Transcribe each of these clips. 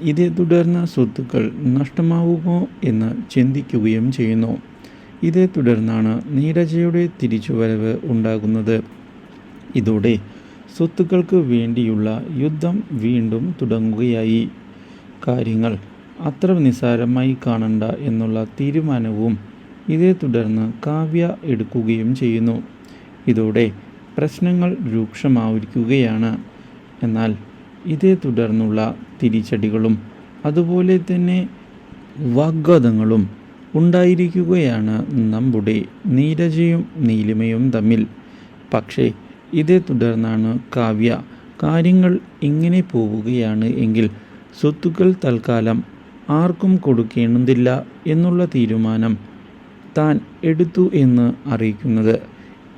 ഇതേ തുടർന്ന് സ്വത്തുക്കൾ നഷ്ടമാവുമോ എന്ന് ചിന്തിക്കുകയും ചെയ്യുന്നു. ഇതേ തുടർന്നാണ് നീരജയുടെ തിരിച്ചുവരവ് ഉണ്ടാകുന്നത്. ഇതോടെ സ്വത്തുക്കൾക്ക് വേണ്ടിയുള്ള യുദ്ധം വീണ്ടും തുടങ്ങുകയായി. കാര്യങ്ങൾ അത്ര നിസ്സാരമായി കാണണ്ട എന്നുള്ള തീരുമാനവും ഇതേ തുടർന്ന് കാവ്യ എടുക്കുകയും ചെയ്യുന്നു. ഇതോടെ പ്രശ്നങ്ങൾ രൂക്ഷമായിരിക്കുകയാണ്. എന്നാൽ ഇതേ തുടർന്നുള്ള തിരിച്ചടികളും അതുപോലെ തന്നെ വാഗ്വാദങ്ങളും ഉണ്ടായിരിക്കുകയാണ് നമ്മുടെ നീരജയും നീലിമയും തമ്മിൽ. പക്ഷേ ഇതേ തുടർന്നാണ് കാവ്യ കാര്യങ്ങൾ ഇങ്ങനെ പോവുകയാണ് എങ്കിൽ സ്വത്തുക്കൾ തൽക്കാലം ആർക്കും കൊടുക്കേണ്ടതില്ല എന്നുള്ള തീരുമാനം താൻ എടുത്തു എന്ന് അറിയിക്കുന്നത്.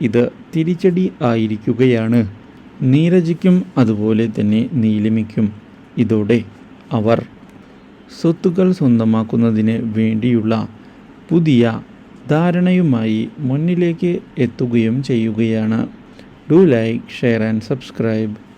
ഇത് തിരിച്ചടി ആയിരിക്കുകയാണ്. നീരജയ്ക്കും അതുപോലെ തന്നെ നീലിമയ്ക്കും ഇതോടെ അവർ സ്വത്തുക്കൾ സ്വന്തമാക്കുന്നതിന് വേണ്ടിയുള്ള പുതിയ ധാരണയുമായി മുന്നിലേക്ക് എത്തുകയും ചെയ്യുകയാണ്. Do like share and subscribe